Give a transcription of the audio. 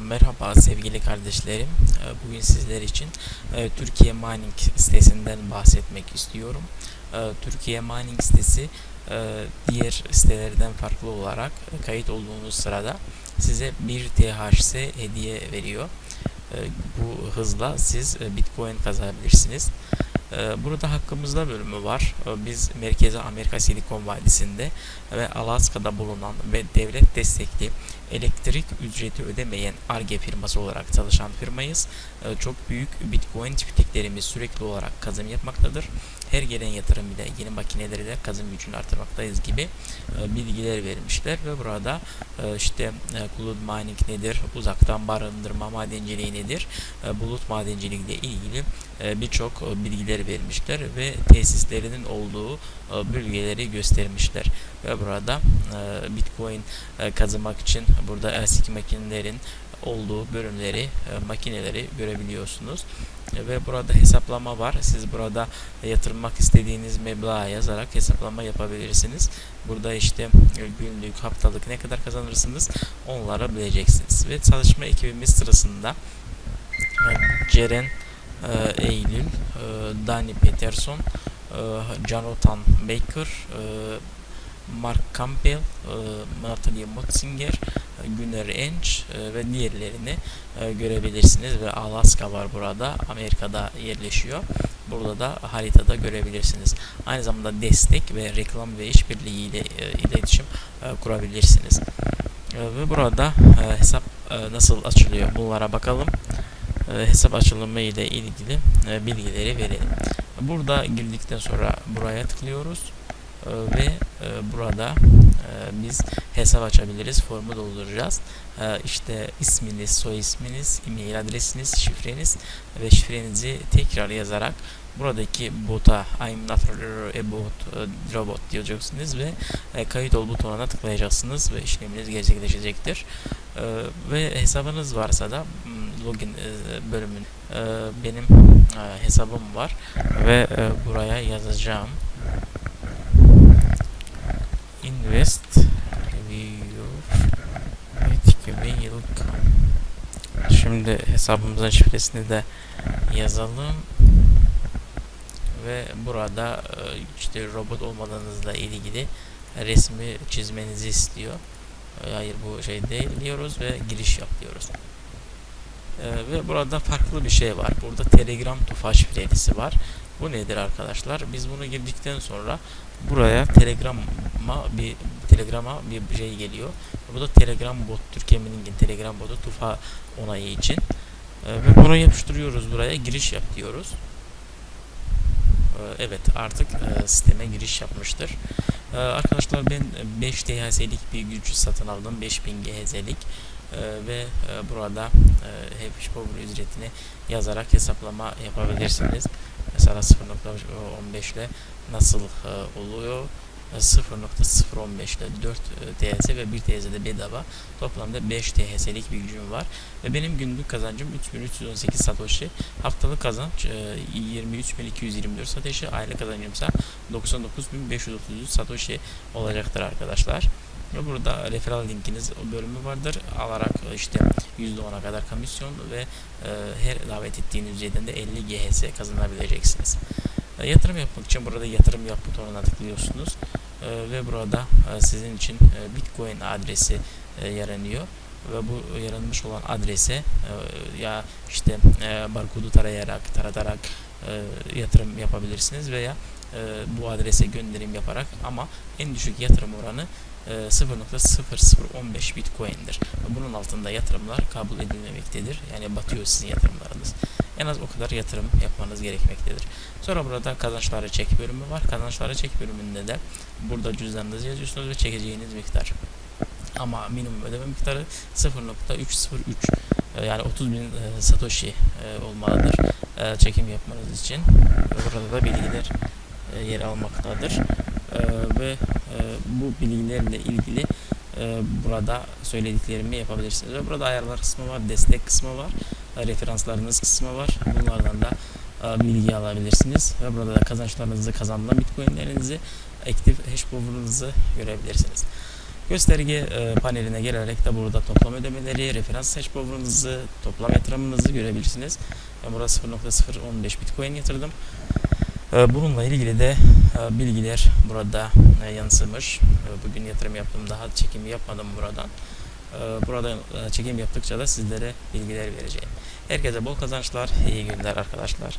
Merhaba sevgili kardeşlerim. Ee, Bugün sizler için e, Türkiye Mining sitesinden bahsetmek istiyorum. Ee, Türkiye Mining sitesi e, diğer sitelerden farklı olarak e, kayıt olduğunuz sırada size bir THC hediye veriyor. Ee, Bu hızla siz Bitcoin kazanabilirsiniz. Ee, Burada hakkımızda bölümü var. Ee, Biz Merkezi Amerika Silikon Vadisi'nde ve Alaska'da bulunan ve devlet destekli elektrik ücreti ödemeyen ARGE firması olarak çalışan firmayız. Ee, Çok büyük Bitcoin çiftliklerimiz sürekli olarak kazım yapmaktadır. Her gelen yatırım ile yeni makineleri de kazım gücünü artırmaktayız gibi e, bilgiler vermişler ve burada e, işte e, cloud mining nedir, uzaktan barındırma madenciliği nedir, bulut madenciliği ile ilgili birçok e, bilgiler vermişler ve tesislerinin olduğu e, bölgeleri göstermişler ve burada e, Bitcoin e, kazımak için burada LCK makinelerin olduğu bölümleri, e, makineleri görebiliyorsunuz. E, Ve burada hesaplama var. Siz burada yatırmak istediğiniz meblağa yazarak hesaplama yapabilirsiniz. Burada işte e, günlük, haftalık ne kadar kazanırsınız onları bileceksiniz. Ve çalışma ekibimiz sırasında e, Ceren e, Eylül, e, Peterson, e, Jonathan Baker, e, Mark Campbell, e, Natalie Motzinger, e, Güner Enç e, ve diğerlerini e, görebilirsiniz ve Alaska var burada Amerika'da yerleşiyor. Burada da haritada görebilirsiniz. Aynı zamanda destek ve reklam ve işbirliği ile e, iletişim e, kurabilirsiniz. E, ve burada e, hesap e, nasıl açılıyor bunlara bakalım. E, hesap açılımı ile ilgili e, bilgileri verelim. Burada girdikten sonra buraya tıklıyoruz e, ve e, burada e, biz hesap açabiliriz, formu dolduracağız. E, işte isminiz, soy isminiz, e-mail adresiniz, şifreniz ve şifrenizi tekrar yazarak buradaki bota I'm not a bot, e, robot diyeceksiniz ve e, kayıt ol butonuna tıklayacaksınız ve işleminiz gerçekleşecektir. E, ve hesabınız varsa da mm, login e, bölümün e, benim hesabım var ve buraya yazacağım invest review welcome şimdi hesabımızın şifresini de yazalım ve burada e, işte robot olmadığınızla ilgili resmi çizmenizi istiyor. E, Hayır bu şey değil diyoruz ve giriş yap diyoruz. E, ve burada farklı bir şey var. Burada Telegram tufa şifrelisi var. Bu nedir arkadaşlar? Biz bunu girdikten sonra buraya Telegram'a bir Telegram'a bir şey geliyor. Bu da Telegram bot Türkiye Mining'in Telegram botu tufa onayı için. E, ve bunu yapıştırıyoruz buraya giriş yap diyoruz. E, evet artık e, sisteme giriş yapmıştır. E, arkadaşlar ben 5 THZ'lik bir güç satın aldım. 5000 GHZ'lik. Ee, ve e, burada e, hep power ücretini yazarak hesaplama yapabilirsiniz. Mesela 0.15 ile nasıl oluyor? E, 0.015 ile 4 e, THS ve 1 THS de bedava. Toplamda 5 THS'lik bir gücüm var. Ve benim günlük kazancım 3318 Satoshi. Haftalık kazanç e, 23224 Satoshi. Aylık kazancımsa 99533 Satoshi olacaktır arkadaşlar. Ve burada referral linkiniz o bölümü vardır. Alarak e, işte %10'a kadar komisyon ve e, her davet ettiğiniz ücretten de 50 GHS kazanabileceksiniz. E, yatırım yapmak için burada yatırım yap butonuna tıklıyorsunuz. E, ve burada e, sizin için Bitcoin adresi e, yaranıyor ve bu yaranmış olan adrese ya işte barkodu tarayarak taratarak yatırım yapabilirsiniz veya bu adrese gönderim yaparak ama en düşük yatırım oranı e, 0.0015 Bitcoin'dir. Bunun altında yatırımlar kabul edilmemektedir. Yani batıyor sizin yatırımlarınız. En az o kadar yatırım yapmanız gerekmektedir. Sonra burada kazançları çek bölümü var. Kazançları çek bölümünde de burada cüzdanınızı yazıyorsunuz ve çekeceğiniz miktar. Ama minimum ödeme miktarı 0.303 e, yani 30 bin e, Satoshi e, olmalıdır çekim yapmanız için. Burada da bilgiler yer almaktadır. Ve bu bilgilerle ilgili burada söylediklerimi yapabilirsiniz. Ve burada ayarlar kısmı var, destek kısmı var, referanslarınız kısmı var. Bunlardan da e, bilgi alabilirsiniz. Ve burada da kazançlarınızı, kazanılan bitcoinlerinizi, aktif hash power'ınızı görebilirsiniz. Gösterge e, paneline gelerek de burada toplam ödemeleri, referans seç programınızı, toplam yatırımınızı görebilirsiniz. Ben burada 0.015 Bitcoin yatırdım. E, Bununla ilgili de bilgiler burada yansımış. Bugün yatırım yaptım. Daha çekim yapmadım buradan. E, Burada e, çekim yaptıkça da sizlere bilgiler vereceğim. Herkese bol kazançlar, iyi günler arkadaşlar.